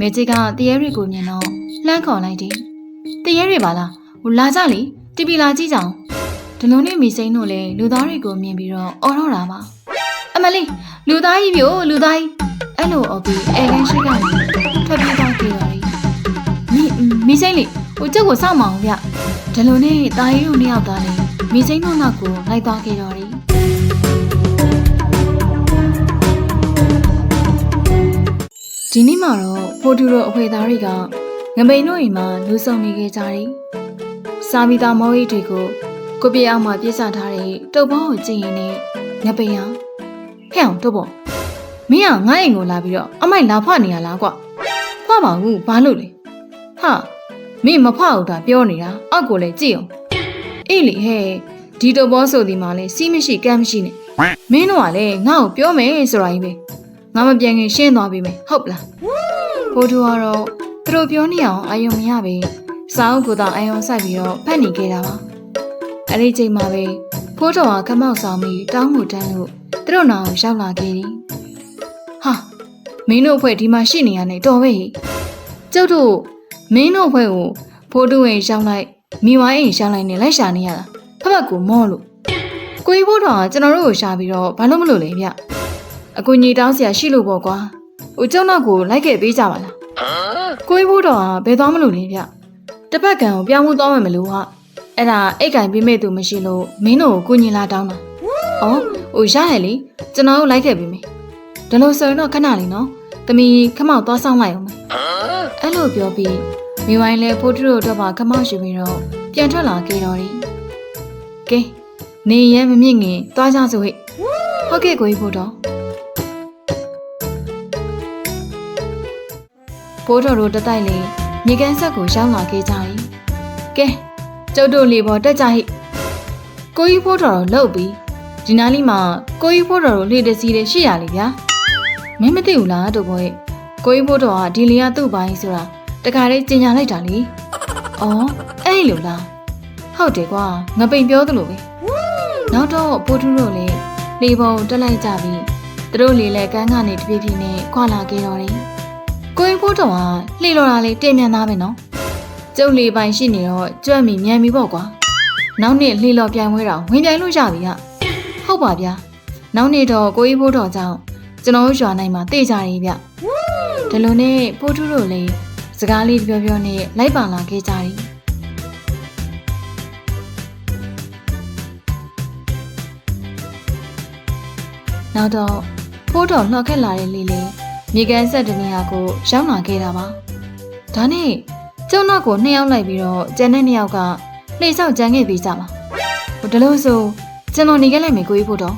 မေကြီးကတရေတွေကိုမြင်တော့လှမ်းခေါ်လိုက်တယ်တရေတွေပါလားဟိုလာကြလေတီပီလာကြည့်ကြအောင်ဒလုံးနဲ့မိစိန်တို့လည်းလူသားတွေကိုမြင်ပြီးတော့အော်တော့တာပါအမလေးလူသားကြီးပြို့လူသားကြီးအဲ့လိုအော်ပြီးအဲကန်းရှိကနေထွက်ပြေးသွားကြတော့လေမိမိစိန်လေဟိုကျုပ်ကိုစောင့်မအောင်ဗျဒလုံးနဲ့တာရီတို့နှစ်ယောက်သားလေမိစိန်တို့နောက်ကိုလိုက်သွားကြတော့လေ ဒီနေ့မှာတော့ဖိုတူတို့အဖွေသားတွေကငပိန်တို့အိမ်မှာလူဆောင်နေခဲ့ကြတယ်။စာမီတာမောဟိတွေကိုကိုပြေအောင်မှာပြစ်စထားတဲ့တုပ်ပေါင်းကိုကြည့်ရင်လည်းငပိန်အောင်ဖဲ့အောင်တုပ်ပေါ့မင်းကငါ့အိမ်ကိုလာပြီးတော့အမိုက်လာဖွနေရလားကွ။ဖွပါဘူးဘာလို့လဲ။ဟာမင်းမဖွအောင်တာပြောနေတာအောက်ကိုလည်းကြည့်အောင်။အေးလေဟဲ့ဒီတုပ်ပေါဆိုဒီမှာလဲစီးမရှိကမ်းမရှိနဲ့မင်းတို့ကလည်းငါ့ကိုပြောမယ်ဆိုတာကြီးပဲ။ ငါမပြန်ခင်ရှင်းသွားပြီမယ်ဟုတ်ပလားဖိုးတူကတော့သူတို့ပြောနေအောင်အာယုံမရပဲစာအုပ်ကိုတော့အာယုံဆိုင်ပြီးတော့ဖတ်နေခဲ့တာပါအဲ့ဒီချိန်မှာပဲဖိုးတော်ကခမောက်ဆောင်ပြီးတောင်းမှုတန်းလို့သူတို့နာကိုရောက်လာခဲ့တယ်ဟာမင်းတို့အဖွဲ့ဒီမှာရှိနေရနေတော်ပဲဟိကျုပ်တို့မင်းတို့အဖွဲ့ကိုဖိုးတူဝင်ရှောင်းလိုက်မိဝိုင်းအိမ်ရှောင်းလိုက်နဲ့လိုက်ရှာနေရတာဖဖက်ကူမောလို့ကိုကြီးဖိုးတော်ကကျွန်တော်တို့ကိုရှာပြီးတော့ဘာလို့မလို့လဲဗျ အကူညီတောင်းစရာရှိလို့ပေါ့ကွာ။ဟိုကျောင်းနောက်ကိုလိုက်ခဲ့ပေးကြပါလား။ကိုကြီးဖို့တော့ဘယ်သွားမလို့လဲဗျ။တစ်ပတ်ကန်ကိုပြောင်းမှုသွားမယ်မလို့ဟာ။အဲ့ဒါအိတ်ကင်ပေးမဲ့သူမရှိလို့မင်းတို့ကိုကူညီလာတောင်းတာ။အော်ဟိုရရလေကျွန်တော်တို့လိုက်ခဲ့ပြီမေ။ဒါလို့ဆိုရင်တော့ခဏလေးနော်။တမီခမောက်သွားဆောင်လိုက်အောင်မေ။အဲ့လိုပြောပြီးမိဝိုင်းလဲဖိုးထူတို့တော့ပါခမောက်ယူပြီးတော့ပြန်ထွက်လာခဲ့တော့တယ်။ကဲနေရဲမမြင့်ငင်သွားကြစို့ဟဲ့။ဟုတ်ကဲ့ကိုကြီးဖို့တော့ ဘိုးတော်တို့တတိုက်လေမြေကန်းဆက်ကိုရောက်လာခဲ့ကြတယ်။ကဲကျုပ်တို့လေပေါ်တက်ကြဟိ။ကိုကြီးဘိုးတော်တို့လှုပ်ပြီးဒီနားလေးမှာကိုကြီးဘိုးတော်တို့လေတစီတွေရှိရလေဗျာ။မင်းမသိဘူးလားတို့ဘောရဲ့။ကိုကြီးဘိုးတော်ကဒီလေကသူ့ပိုင်းဆိုတာတခါလေးကျင်ညာလိုက်တာလေ။အော်အဲ့လိုလား။ဟုတ်တယ်ကွာငပိန်ပြောသလိုပဲ။နောက်တော့ဘိုးထူးတို့လည်းလေပေါ်တက်လိုက်ကြပြီးသူတို့လေလဲကန်းကနေတပြေးပြေးနဲ့ခွာလာခဲ့တော့တယ်။ ကိုရင်ဖိုးတော်ကလှေလော်တာလေးတင်မြန်သားပဲနော်ကျုပ်လေးပိုင်ရှိနေတော့ကြွက်မီမြန်ပြီပေါ့ကွာနောက်နေ့လှေလော်ပြိုင်ပွဲတော့ဝင်ပြိုင်လို့ရပြီဟာဟုတ်ပါဗျာနောက်နေ့တော့ကိုရင်ဖိုးတော်ကြောင့်ကျွန်တော်တို့ရွာနိုင်မှာတေးကြရည်ဗျဒီလိုနဲ့ဖိုးထူးတို့လည်းစကားလေးပြောပြောနဲ့လိုက်ပါလာခဲ့ကြတယ်နောက်တော့ဖိုးတော်လှော်ခက်လာတဲ့လေးလေး မြေကန်ဆက်တနေရာကိုရောက်လာခဲ့တာပါ။ဒါနဲ့ကျုံနောက်ကိုနှစ်ယောက်လိုက်ပြီးတော့ကျန်တဲ့နှစ်ယောက်ကလှေဆောက်ကြမ်းခဲ့ပြီးကြပါ။ဟိုဒါလို့ဆိုကျွန်တော်နေခဲ့လိုက်မယ်ကိုကြီးဖို့တော့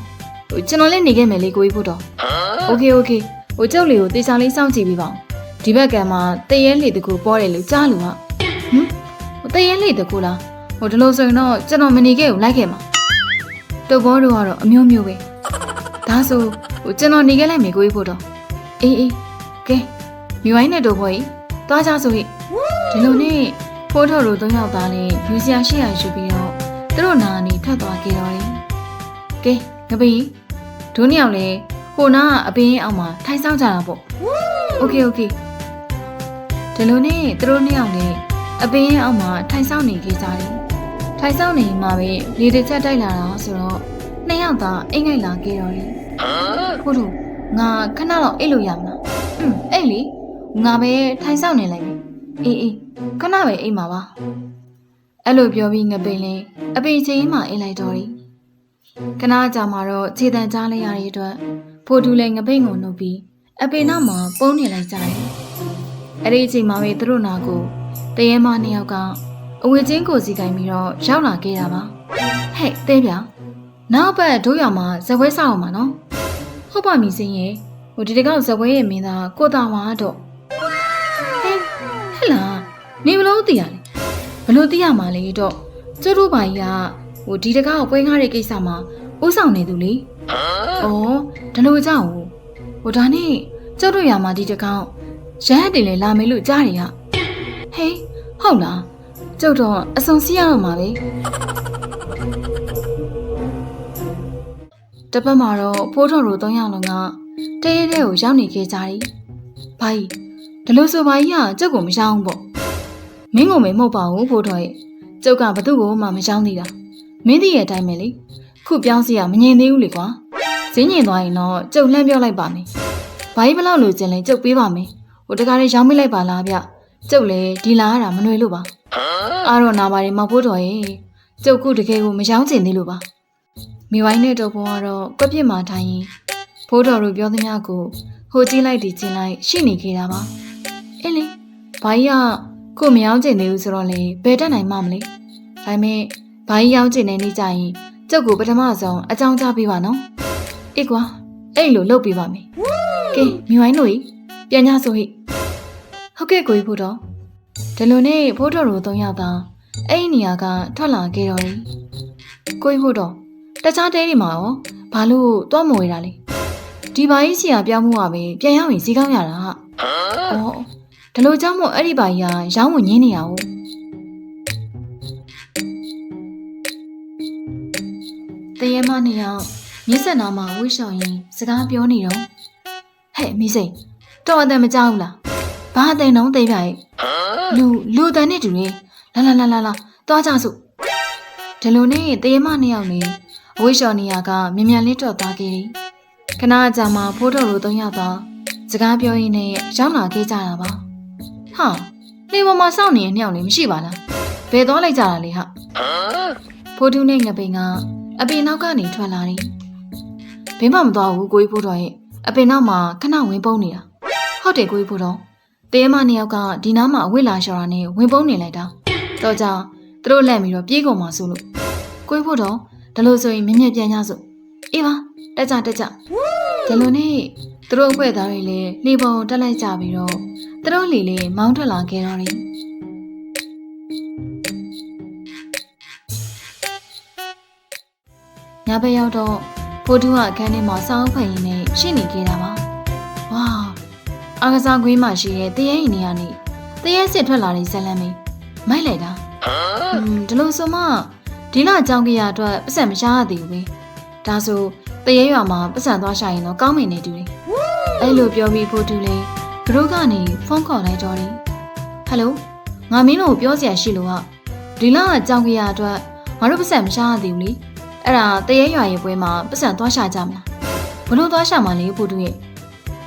ဟိုကျွန်တော်လည်းနေခဲ့မယ်လေကိုကြီးဖို့တော့။ Okay okay ဟိုကျုပ်လေးကိုတေချာလေးစောင့်ကြည့်ပြီးပါဦး။ဒီဘက်ကမှတရဲလေတကူပေါ်တယ်လို့ကြားလို့ဟာ။ဟမ်ဟိုတရဲလေတကူလား။ဟိုဒါလို့ဆိုရင်တော့ကျွန်တော်မနေခဲ့ဘူးလိုက်ခဲ့မှာ။တုတ်ဘောတို့ကတော့အမျိုးမျိုးပဲ။ဒါဆိုဟိုကျွန်တော်နေခဲ့လိုက်မယ်ကိုကြီးဖို့တော့ အေးအေးကဲမိဝိုင်းနဲ့တို့ဘောကြီးသွားကြဆိုဟိဒီလိုနဲ့ဖိုးထော်တို့သုံးယောက်သားနဲ့ယူစရာရှိရာယူပြီးတော့သူတို့နာနေထွက်သွားကြတော့တယ်ကဲငပိဒုနှစ်ယောက်လည်းဟိုနာကအပင်းအောက်မှာထိုင်ဆောင်ကြတာပေါ့โอเคโอเคဒီလိုနဲ့သူတို့နှစ်ယောက်လည်းအပင်းအောက်မှာထိုင်ဆောင်နေကြကြတယ်ထိုင်ဆောင်နေမှာပဲလေတစ်ချက်တိုက်လာတာဆိုတော့နှစ်ယောက်သားအိမ်ငိုက်လာခဲ့တော့တယ်ဖိုးတို့ ငါခဏတော့အိတ်လို့ရမလားอืมအိတ်လေငါပဲထိုင်ဆောင်နေလိုက်မယ်အေးအေးခဏပဲအိတ်မှာပါအဲ့လိုပြောပြီးငပိန်လဲအပေချင်းမှအိတ်လိုက်တော့တယ်ခဏကြာမှတော့ခြေတံကြားလိုက်ရတဲ့အတွက်ဖိုးတူလဲငပိန်ကိုနှုတ်ပြီးအပေနောက်မှာပုံနေလိုက်ကြတယ်အဲ့ဒီအချိန်မှာပဲသူတို့နာကိုတရေမနှစ်ယောက်ကအဝေချင်းကိုစီကင်ပြီးတော့ရောက်လာခဲ့တာပါဟဲ့တဲပြောင်နောက်ဘက်ဒိုးရွာမှာဇပွဲဆောက်အောင်ပါနော် ဟုတ်ပါပြီစင်းရဲ့ဟိုဒီတကောက်ဇပွဲရဲ့မင်းသားကိုတာဝါတော့ဟဲ့ဟဲ့လားနေဘလို့သိရလဲဘလို့သိရမှာလဲတော့ကျုပ်တို့ဘာကြီးကဟိုဒီတကောက်ပွဲငားတဲ့ကိစ္စမှာဥဆောင်နေသူလေဩဒါလို့ကြောက်ဟိုဒါနဲ့ကျုပ်တို့ရမှာဒီတကောက်ရဟတ်တင်လေလာမေးလို့ကြားရရဟေးဟုတ်လားကျုပ်တော့အစုံစီးရတော့မှာပဲ တပတ်မှာတော့ဖိုးတော်တို့၃ယောက်လုံးကတဲရဲတဲကိုရောက်နေခဲ့ကြတယ်။ဘာကြီးဒီလိုဆိုပါကြီးကကျုပ်ကိုမရှောင်းဘူးပေါ့မင်းကိုမမဟုတ်ပါဘူးဖိုးတော်ရဲ့ကျုပ်ကဘသူ့ကိုမှမရှောင်းသေးတာမင်းသိရဲ့အတိုင်းပဲလေခုပြောင်းစီရမငြင်သေးဘူးလေကွာဈင်းညင်သွားရင်တော့ကျုပ်လှမ်းပြောလိုက်ပါမယ်ဘာကြီးဘလောက်လိုချင်လဲကျုပ်ပေးပါမယ်ဟိုတကားလေးရောင်းမိလိုက်ပါလားဗျကျုပ်လည်းဒီလာရတာမနှွေလို့ပါအားတော့နာပါတယ်မောင်ဖိုးတော်ရဲ့ကျုပ်ခုတကယ်ကိုမရှောင်းချင်သေးလို့ပါ မိဝိုင်းနဲ့တော့ဘုံကတော့ကွက်ပြစ်မှာထိုင်ရင်ဖိုးတော်တို့ပြောသမျှကိုဟိုကြည့်လိုက်ဒီကြည့်လိုက်ရှိနေခဲ့တာပါအေးလေဘာကြီးကကိုမယောင်းချင်သေးဘူးဆိုတော့လေဘယ်တက်နိုင်မှမလဲဒါပေမဲ့ဘာကြီးယောင်းချင်နေနေကြရင်ကျုပ်ကိုပထမဆုံးအကြောင်းကြားပေးပါနော်အေးကွာအဲ့လိုလုပ်ပေးပါမယ်ကဲမိဝိုင်းတို့ကြီးပြန်ကြဆိုဟိဟုတ်ကဲ့ကိုကြီးဖို့တော့ဒီလိုနဲ့ဖိုးတော်တို့သုံးယောက်သာအဲ့ဒီနေရာကထွက်လာခဲ့တော့တယ်ကိုကြီးဖို့တော့ တခြားတဲတွေမှာရောဘာလို့တွားမဝေတာလဲဒီဘာကြီးစီကပြောင်းမှုကပဲပြန်ရောက်ရင်စီကောင်းရတာဟာအော်ဒီလိုကြောင့်မို့အဲ့ဒီဘာကြီးကရောင်းဝင်ရင်းနေရအောင်တရေမနေအောင်မြစ်ဆက်နာမှာဝိရှောင်ရင်စကားပြောနေတော့ဟဲ့မိစိန်တော်အသက်မကြောက်ဘူးလားဘာအသိနှုံးသိပြရဲ့လူလူတန်နဲ့တူနေလာလာလာလာလာသွားကြစို့ ဒီလိုနဲ့တရေမနှစ်ယောက်နေအဝိရှောင်နေရကမြ мян လေးတော့သွားခဲ့တယ်ခဏအကြာမှာဖိုးတော်တို့သုံးယောက်သာစကားပြောရင်းနဲ့ရောက်လာခဲ့ကြတာပါဟာလေပေါ်မှာစောင့်နေတဲ့နှစ်ယောက်နေမရှိပါလားဘယ်သွားလိုက်ကြတာလဲဟာဖိုးတူးနဲ့ငပိန်ကအပင်နောက်ကနေထွက်လာတယ်ဘင်းမမသွားဘူးကိုကြီးဖိုးတော်ရဲ့အပင်နောက်မှာခဏဝင်ပုန်းနေတာဟုတ်တယ်ကိုကြီးဖိုးတော်တဲမနှစ်ယောက်ကဒီနားမှာအဝိလာလျှော်တာနဲ့ဝင်ပုန်းနေလိုက်တာတော့ကြောင့်သူ တို့လက်ပြီးတော့ပြေးကုန်မှာဆိုလို့ကိုကြီးဖိုးတော်ဒါလို့ဆိုရင်မြင်မြင်ပြန်ကြစို့အေးပါတက်ကြတက်ကြဒါလို့နဲ့သူတို့အဖွဲ့သားတွေလည်းလှေပေါ်တက်လိုက်ကြပြီးတော့သူတို့လီလေးမောင်းထွက်လာခဲ့တော့တယ်ညဘက်ရောက်တော့ဖိုးတူးကအခန်းထဲမှာစောင်းဖက်ရင်းနဲ့ရှိနေခဲ့တာပါဝါအားကစားကွင်းမှာရှိတဲ့တရဲရင်နေရာနေတရဲစစ်ထွက်လာတဲ့ဇလန်မင်းမိုက်လိုက်တာอืม ဒီလိုဆိုမှဒီလအကြောင်းကြရအတွက်ပတ်စံမရှားရသေးဘူးပဲဒါဆိုတရဲရွာမှာပတ်စံသွားရှာရင်တော့ကောင်းမင်နေတူတယ်အဲ့လိုပြောပြီးဖိုးတူးလေဂရုကနေဖုန်းခေါ်လိုက်တော့တယ်ဟယ်လိုငါမင်းတို့ကိုပြောစရာရှိလို့ဟာဒီလအကြောင်းကြရအတွက်ငါတို့ပတ်စံမရှားရသေးဘူးလေအဲ့ဒါတရဲရွာရဲ့ပွဲမှာပတ်စံသွားရှာကြမလားဘလို့သွားရှာမှလဲဖိုးတူးရဲ့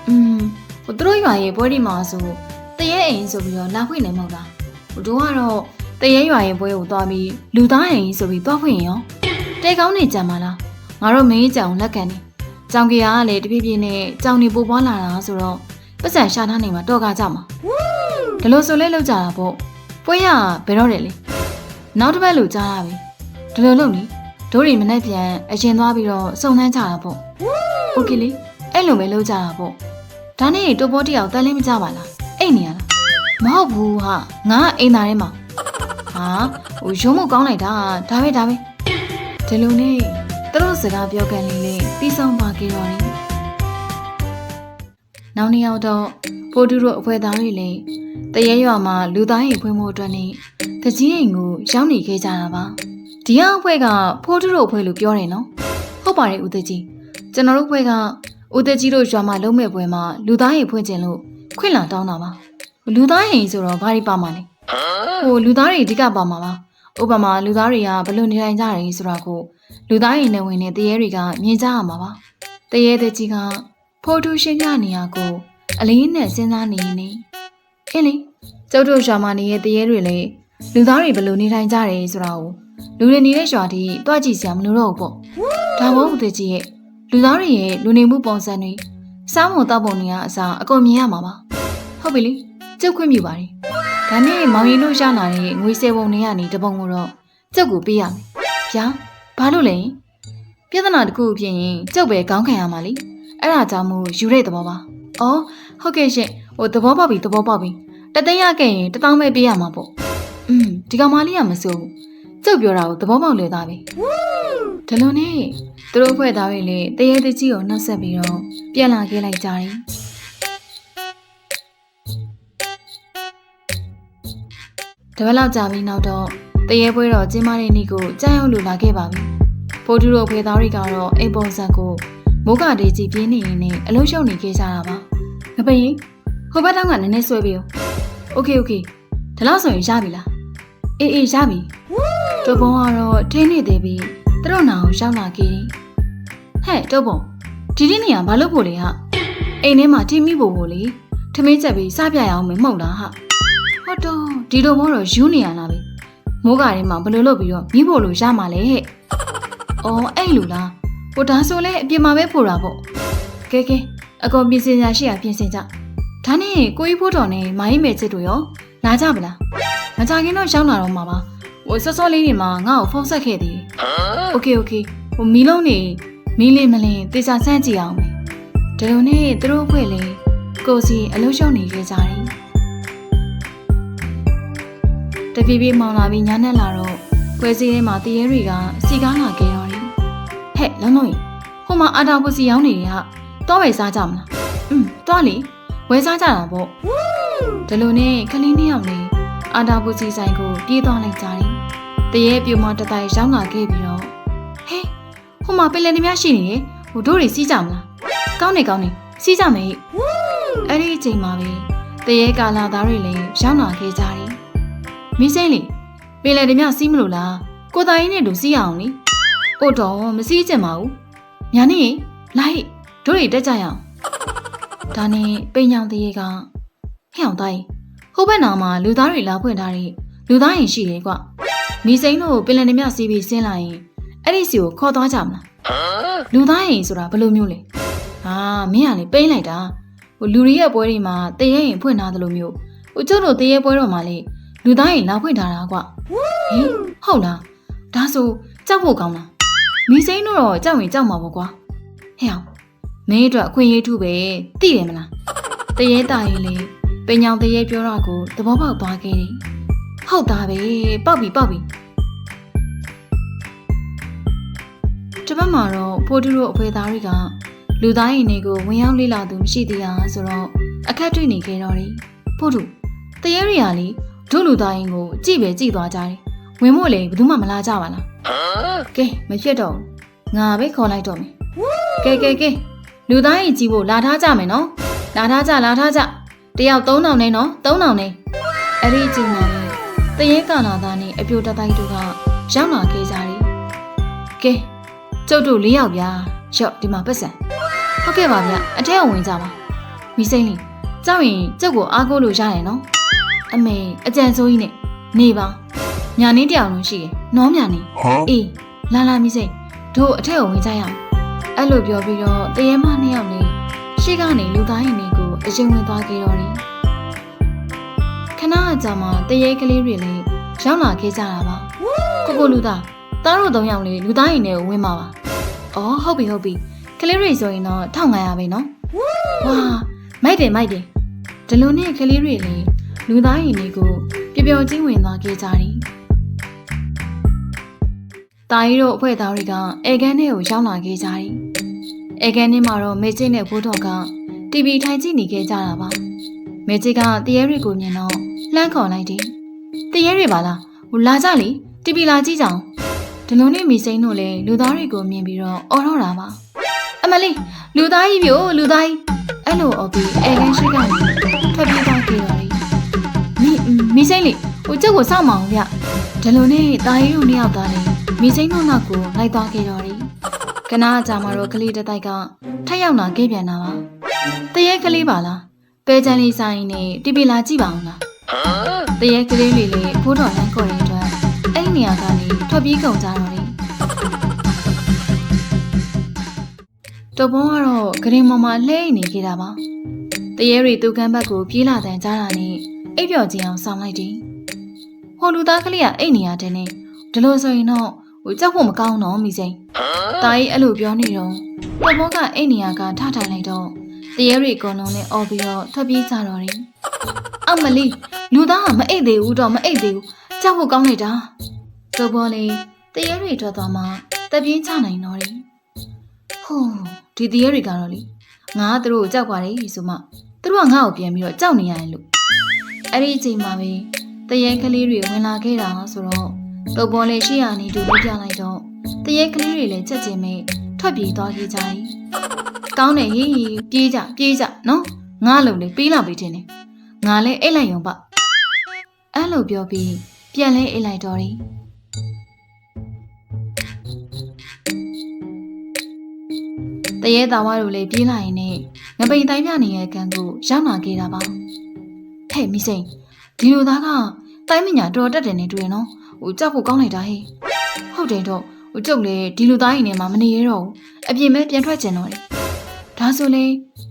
อืมဟိုသူတို့ရွာရဲ့ပွဲဒီမှာဆိုတရဲအိမ်ဆိုပြီးတော့လာခွင့်လည်းမဟုတ်လားဟိုတို့ကတော့ တရဲရွာရဲ့ပွဲကိုသွားပြီးလူသားအိမ်ဆိုပြီးသွားခွင့်ရောတဲကောင်းနေကြမှာလားငါတို့မင်းကြောင်လက်ကန်နေကြောင်ကြီးကလည်းတပြည့်ပြည့်နဲ့ကြောင်နေပိုပွားလာတာဆိုတော့ပတ်စံရှာထားနေမှာတော့ကားကြမှာဒါလို့ဆိုလဲလောက်ကြတာပေါ့ပွဲရဘယ်တော့တယ်လဲနောက်တစ်ပတ်လို့ကြားရပြီဒီလိုလုပ်နေတို့တွေမနဲ့ပြန်အရင်သွားပြီးတော့စုံနှမ်းကြတာပေါ့โอเคလေအဲ့လိုပဲလုပ်ကြတာပေါ့ဒါနဲ့တိုးပေါ်တယောက်တန်းလင်းမကြပါလားအိတ်နေရလားမဟုတ်ဘူးဟာငါအိမ်သားထဲမှာ ဟာဟိုရုံးမကောင်းလိုက်တာဒါပဲဒါပဲဒီလိုနဲ့သူတို့စကားပြောကန်လေးလေးပြီးဆုံးပါကြတော့တယ်နောက်နေ့ရောက်တော့ဖိုးတူတို့အဖွဲသားတွေလည်းတရဲရွာမှာလူသားရင်ဖွင့်မှုအတွက်နဲ့တကြီးအိမ်ကိုရောက်နေခဲ့ကြတာပါဒီအဖွဲကဖိုးတူတို့အဖွဲလို့ပြောတယ်နော်ဟုတ်ပါတယ်ဦးသက်ကြီးကျွန်တော်တို့ဖွဲကဦးသက်ကြီးတို့ရွာမှာလုံးမဲ့ပွဲမှာလူသားရင်ဖွင့်ခြင်းလို့ခွင့်လာတောင်းတာပါလူသားရင်ဆိုတော့ဘာတွေပါမှာလဲ ဟိုလူသားတွေအဓိကပါမှာပါဥပမာလူသားတွေကဘယ်လိုနေထိုင်ကြတယ်ဆိုတာကိုလူသားရင်နဲ့ဝင်တဲ့တရေတွေကမြင်ကြရမှာပါတရေတဲ့ကြီးကဖိုးတူရှင်းပြနေရကိုအလေးနဲ့စဉ်းစားနေနေအင်းလေကျုပ်တို့ရွာမှာနေတဲ့တရေတွေလေလူသားတွေဘယ်လိုနေထိုင်ကြတယ်ဆိုတာကိုလူတွေနေတဲ့ရွာတီတွားကြည့်စရာမလိုတော့ဘူးပေါ့ဒါဘောဦးတဲ့ကြီးရဲ့လူသားတွေရဲ့လူနေမှုပုံစံတွေစားမုံတောက်ပုံတွေကအစားအကုန်မြင်ရမှာပါဟုတ်ပြီလေကျုပ်ခွင့်ပြုပါတယ် ဒါနဲ့မောင်ရင်တို့ရလာတဲ့ငွေဆယ်ပုံတွေကနေတပုံကိုတော့ကျုပ်ကိုပေးရမယ်ဗျာဘာလို့လဲပြဿနာတစ်ခုဖြစ်ရင်ကျုပ်ပဲခေါင်းခံရမှာလीအဲ့ဒါကြောင့်မို့ယူတဲ့သဘောပါ။အော်ဟုတ်ကဲ့ရှင်ဟိုသဘောပေါက်ပြီသဘောပေါက်ပြီတသိန်းရခဲ့ရင်တထောင်ပဲပေးရမှာပေါ့။อืมဒီကောင်မလေးကမစိုးဘူး။ကျုပ်ပြောတာကိုသဘောပေါက်လေသားပဲ။ဒါလို့နဲ့သူတို့ဖွဲ့သားတွေလေတရေတကြီးကိုနှောက်ဆက်ပြီးတော့ပြန်လာခဲ့လိုက်ကြတယ်။ ပတ်လောက်ကြာပြီးနောက်တော့တရေပွဲတော်ကျင်းပတဲ့နေ့ကိုကြောက်ရွံ့လိုလာခဲ့ပါပြီ။ဖိုးတူတို့ဖေသားတွေကတော့အိမ်ပုံစံကိုမိုးကဒေးကြီးပြင်းနေရင်နဲ့အလုံးရှုံနေခဲ့ကြတာပါ။ငပိရင်ဟိုဘက်တောင်ကနည်းနည်းဆွဲပြီးရော။ Okay okay ဒါလောက်ဆိုရင်ရပြီလား။အေးအေးရပြီ။တော်ဘုံကတော့ထင်းနေသေးပြီ။သူတို့နာအောင်ရောက်လာခဲ့တယ်။ဟဲ့တော်ဘုံဒီနေ့နေရာဘာလို့ဖို့လဲဟာ။အိမ်ထဲမှာထိမိဖို့ကိုလေထမင်းချက်ပြီးစပြရအောင်မဟုတ်လားဟာ။ ဟုတ်တော့ဒီလိုမို့တော့ယူနေရလားပဲမိုးကားထဲမှာဘယ်လိုလုပ်ပြီးတော့မိဖို့လို့ရမှာလဲဟဲ့အော်အဲ့လိုလားဟိုဒါဆိုလဲအပြင်မှာပဲဖို့တာပေါ့ကဲကဲအကောင်ပြင်ဆင်ကြရှိရပြင်ဆင်ကြဒါနဲ့ကိုကြီးဖို့တော်နဲ့မိုင်းမဲချစ်တို့ရောလာကြပလားမကြခင်တော့ရောက်လာတော့မှာပါဟိုစောစောလေးနေမှာငါ့ကိုဖုန်းဆက်ခဲ့သေးတယ်โอเคโอเคဟိုမီလုံးနေမီးလေးမလင်းတေချာစမ်းကြည့်အောင်မယ်ဒီလိုနဲ့သူတို့အဖွဲ့လေကိုစီအလုံးရှုံနေခဲ့ကြတယ် တပြေးပြေးမောင်လာပြီးညာနဲ့လာတော့ပွဲစည်းထဲမှာတရေတွေကစီကားလာခဲ့တော့တယ်ဟဲ့လုံးလုံးကြီးဟိုမှာအာတာပူစီရောင်းနေတယ်ဟာတော့ဝယ်စားကြမလားอืมတော့လေဝယ်စားကြတာပေါ့ဒီလိုနဲ့ခလေးနှစ်ယောက်လေအာတာပူစီဆိုင်ကိုပြေးသွားလိုက်ကြတယ်တရေပြူမတတိုင်ရောင်းလာခဲ့ပြီးတော့ဟဲ့ဟိုမှာပင်လယ်တများရှိနေတယ်ဟိုတို့တွေစီးကြမလားကောင်းနေကောင်းနေစီးကြမယ်အဲ့ဒီအချိန်မှာပဲတရေကာလာသားတွေလည်းရောင်းလာခဲ့ကြတယ် မိစိမ့်လေပင်လယ်တများစီးမလို့လားကိုသားကြီးနဲ့တူစီးရအောင်လေအို့တော့မစီးချင်ပါဘူးညာနေလိုက်တို့တွေတက်ကြရအောင်ဒါနဲ့ပိန်ညောင်တရေကဟဲ့အောင်သားကြီးဟိုဘက်နာမှာလူသားတွေလာဖွင့်ထားတဲ့လူသားရင်ရှိတယ်ကွမိစိမ့်တို့ပင်လယ်တများစီးပြီးဆင်းလာရင်အဲ့ဒီစီကိုခေါ်သွားကြမလားလူသားရင်ဆိုတာဘယ်လိုမျိုးလဲဟာမင်းကလေပိန်လိုက်တာဟိုလူတွေရဲ့ပွဲတွေမှာတရေရင်ဖွင့်ထားသလိုမျိုးဟိုကျုပ်တို့တရေပွဲတော်မှာလေ လူသားရင်လာဖွင့်ထားတာကွဟင်ဟုတ်လားဒါဆိုကြောက်ဖို့ကောင်းလားမိစိမ့်တို့တော့ကြောက်ရင်ကြောက်မှာပေါ့ကွာဟဲ့အောင်မင်းအတွက်အခွင့်အရေးထုပဲသိတယ်မလားတရေတာရင်လေပင်ညောင်တရေပြောတာကိုသဘောပေါက်သွားခဲ့တယ်ဟုတ်သားပဲပေါက်ပြီပေါက်ပြီတစ်ပတ်မှာတော့ဖိုးတူတို့အဖေသားတွေကလူသားရင်တွေကိုဝင်ရောက်လေ့လာသူမရှိသေးတာဆိုတော့အခက်တွေ့နေခဲ့တော့တယ်ဖိုးတူတရေရီယာလေ တို့လူသားရင်ကိုကြည့်ပဲကြည့်သွားကြတယ်ဝင်မို့လေဘယ်သူမှမလာကြပါလားကဲမဖြစ်တော့ဘူးငါပဲခေါ်လိုက်တော့မယ်ကဲကဲကဲလူသားရင်ကြည့်ဖို့လာထားကြမယ်နော်လာထားကြလာထားကြတယောက်3000နဲ့နော်3000နဲ့အဲ့ဒီအချိန်မှာပဲတရေကာနာသားနဲ့အပြိုတတိုက်တို့ကရောက်လာခဲ့ကြတယ်ကဲကျုပ်တို့၄ယောက်ဗျာရော့ဒီမှာပတ်စံဟုတ်ကဲ့ပါဗျအထက်ဝင်ကြပါမိစိမ့်လေးကြောက်ရင်ကျုပ်ကိုအားကိုးလို့ရတယ်နော် အမေအကြံစိုးကြီးနဲ့နေပါညာနေတယောက်လုံးရှိတယ်နော်ညာနေ Huh? အေးလာလာမိစိတ်တို့အထက်ကိုဝင်ကြရအောင်အဲ့လိုပြောပြီးတော့တရေမနှစ်ယောက်နဲ့ရှေ့ကနေလူသားရင်တွေကိုအရင်ဝင်သွားခဲ့တော့တယ်ခဏအကြာမှာတရေကလေးတွေလည်းရောက်လာခဲ့ကြတာပါကိုကိုလူသားသားတို့သုံးယောက်လေးလူသားရင်တွေကိုဝင်ပါပါအော်ဟုတ်ပြီဟုတ်ပြီကလေးတွေဆိုရင်တော့1500ပဲနော်ဝါမိုက်တယ်မိုက်တယ်ဒီလိုနဲ့ကလေးတွေလည်း လူသားရင်တွေကိုပျော်ပျော်ချင်းဝင်သွားခဲ့ကြတယ်တာကြီးတို့အဖွဲ့သားတွေကအေကန်ထဲကိုရောက်လာခဲ့ကြတယ်။အေကန်ထဲမှာတော့မေချစ်နဲ့ဘိုးတော်က TV ထိုင်ကြည့်နေခဲ့ကြတာပါ။မေချစ်ကတရေတွေကိုမြင်တော့လှမ်းခေါ်လိုက်တယ်။တရေတွေပါလား။ဟိုလာကြလေ TV လာကြည့်ကြအောင်။ဒီလိုနဲ့မိစိန်တို့လည်းလူသားတွေကိုမြင်ပြီးတော့အော်တော့တာပါ။အမလေးလူသားကြီးပြို့လူသားကြီးအဲ့လိုအော်ပြီးအေကန်ရှိကနေထွက်ပြေးသွားခဲ့တော့လေ။ မိမိစိန်လေဟိုကျုပ်ကိုစောင့်မအောင်ဗျ။ဒီလိုနဲ့တာကြီးတို့နှစ်ယောက်သားလည်းမိစိမ့်တို့နောက်ကိုလိုက်သွားခဲ့တော့တယ်။ကနာအကြမှာတော့ကလေးတစ်တိုက်ကထက်ရောက်လာခဲ့ပြန်တာပါ။တရေကလေးပါလား။ပဲချန်လေးဆိုင်နဲ့တီပီလာကြည့်ပါအောင်လား။တရေကလေးလေးလေးဖိုးတော်လန်းခေါ်တဲ့အတွက်အဲ့ဒီနေရာကနေထွက်ပြေးကုန်ကြတော့တယ်။တော်ပုံကတော့ဂရင်မော်မှာလှဲနေခဲ့တာပါ။တရေတွေသူကမ်းဘက်ကိုပြေးလာတန်ကြတာနဲ့ အိပ်ပျော်ခြင်းအောင်ဆောင်လိုက်တယ်။ဟိုလူသားကလေးကအိတ်နေရတယ်နဲ့ဒီလိုဆိုရင်တော့ဟိုကြောက်ဖို့မကောင်းတော့မိစိန်။တာကြီးအဲ့လိုပြောနေတော့ပေါ်မောကအိတ်နေရကထထိုင်လိုက်တော့တရေတွေအကုန်လုံးနဲ့အော်ပြီးတော့ထွက်ပြေးကြတော့တယ်။အောက်မလီလူသားကမအိတ်သေးဘူးတော့မအိတ်သေးဘူး။ကြောက်ဖို့ကောင်းနေတာ။တော့ပေါ်လေတရေတွေထွက်သွားမှတပြင်းချနိုင်တော့တယ်။ဟိုးဒီတရေတွေကတော့လေငါကသူတို့ကိုကြောက်ပါတယ်ဆိုမှသူတို့ကငါ့ကိုပြန်ပြီးတော့ကြောက်နေရတယ်လို့ အဲ့ဒီအချိန်မှာပဲတရေကလေးတွေဝင်လာခဲ့တာဆိုတော့တုပ်ပေါ်လေးရှိရနေတူလေးပြလိုက်တော့တရေကလေးတွေလည်းချက်ချင်းမဲ့ထွက်ပြေးသွားခဲ့ကြတယ်။ကောင်းတယ်ဟေးပြေးကြပြေးကြနော်ငါလုံလေးပြီးလာပြီတင်နေငါလည်းအိတ်လိုက်ရုံပါအဲ့လိုပြောပြီးပြန်လဲအိတ်လိုက်တော့တယ်တရေသားဝါတို့လည်းပြေးလာရင်နဲ့ငပိန်တိုင်းပြနေတဲ့ကန်ကိုရောက်လာခဲ့တာပါ ဟဲ့မိစိန်ဒီလိုသားကတိုင်းမညာတော်တက်တယ်နေတွေ့နော်ဟိုကြောက်ဖို့ကောင်းလိုက်တာဟေးဟုတ်တယ်တော့ဟိုကျုပ်လေဒီလိုသားရင်ထဲမှာမနေရတော့ဘူးအပြင်ပဲပြန်ထွက်ကျင်တော့တယ်ဒါဆိုလေ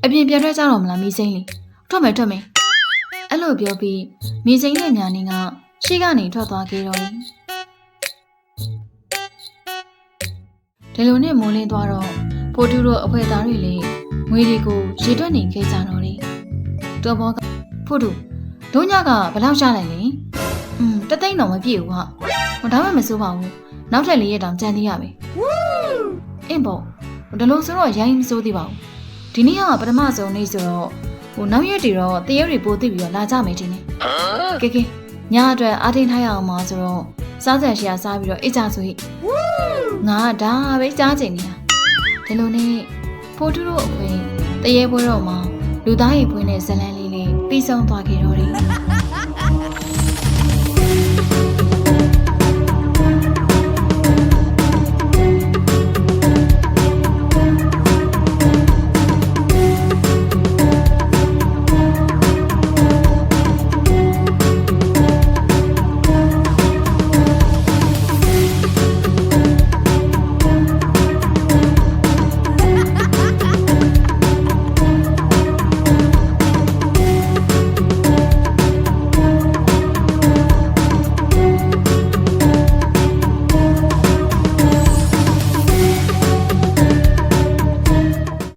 အပြင်ပြန်ထွက်ကြတော့မလားမိစိန်လေထွက်မယ်ထွက်မယ်အဲ့လိုပြောပြီးမိစိန်နဲ့ညာနေကရှေ့ကနေထွက်သွားခဲ့တော့တယ်ဒီလိုနဲ့မိုးလင်းသွားတော့ဖိုတူတို့အဖွဲသားတွေလေငွေတွေကိုရေတွက်နေခဲ့ကြတော့တယ်တော်ဘောကဖိုတူ တို့ညကဘယ်လောက်ရလိုက်လဲอืมတသိန်းတော့မပြည့်ဘူးဟာဟိုဒါမှမစိုးပါဘူးနောက်ထပ်လေးရက်တောင်ကြံသေးရပဲအင်းပေါ့ဒါလို့ဆိုတော့ရိုင်းမစိုးသေးပါဘူးဒီနေ့ကပထမဆုံးနေ့ဆိုတော့ဟိုနောက်ရက်တွေတော့တရက်တွေပို့သိပြီးတော့လာကြမယ်တင်နေကဲကဲညအတွက်အားထိန်ထားရအောင်ပါဆိုတော့စားစရာရှိရစားပြီးတော့အိတ်ကြဆိုဟိငါကဒါပဲကြားချင်နေတာဒီလိုနဲ့ဖိုးတူတို့အခွင့်တရေပွဲတော့မှလူသားရေဖွင့်တဲ့ဇလန်းလေးလေးပြီးဆုံးသွားခဲ့တော့တယ်